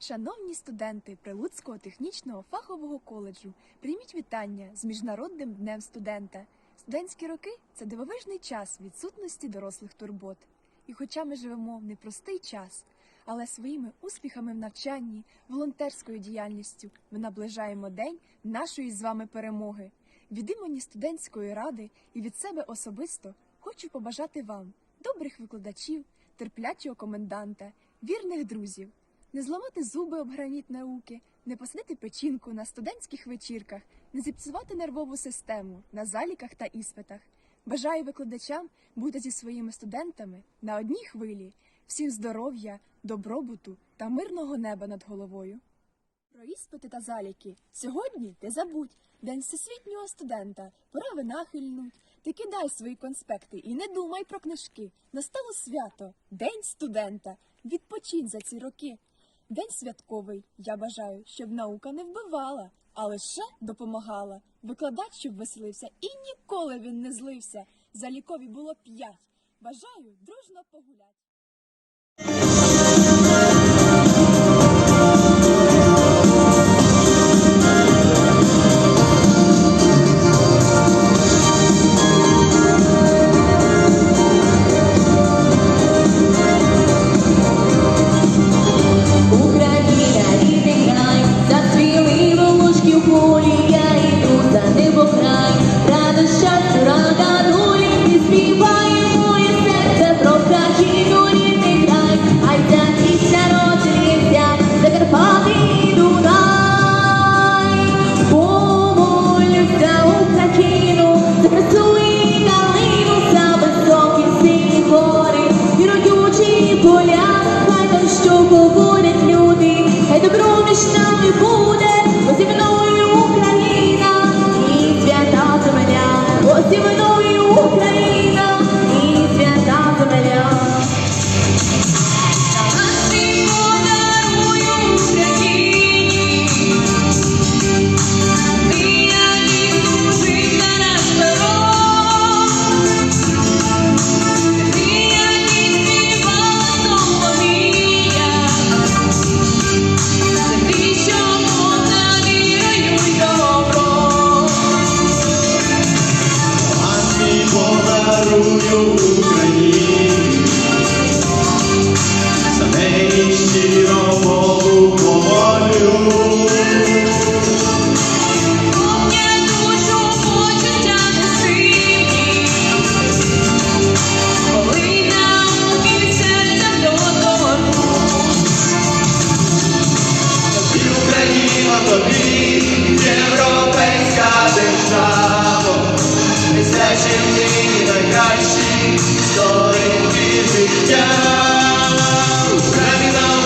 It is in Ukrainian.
Шановні студенти Прилуцького технічного фахового коледжу, прийміть вітання з Міжнародним днем студента. Студентські роки це дивовижний час відсутності дорослих турбот. І хоча ми живемо в непростий час, але своїми успіхами в навчанні, волонтерською діяльністю ми наближаємо день нашої з вами перемоги. Від імені студентської ради і від себе особисто хочу побажати вам добрих викладачів, терплячого коменданта, вірних друзів, не зламати зуби об граніт науки, не посадити печінку на студентських вечірках, не зіпсувати нервову систему на заліках та іспитах. Бажаю викладачам бути зі своїми студентами на одній хвилі, всім здоров'я, добробуту та мирного неба над головою. Про іспити та заліки. Сьогодні ти забудь День всесвітнього студента. Пора винахильнуть. Ти кидай свої конспекти і не думай про книжки. Настало свято, День студента. Відпочинь за ці роки. День святковий. Я бажаю, щоб наука не вбивала, а лише допомагала. Викладач, щоб веселився, і ніколи він не злився. Залікові було п'ять. Бажаю дружно погулять. Україні, Let me know.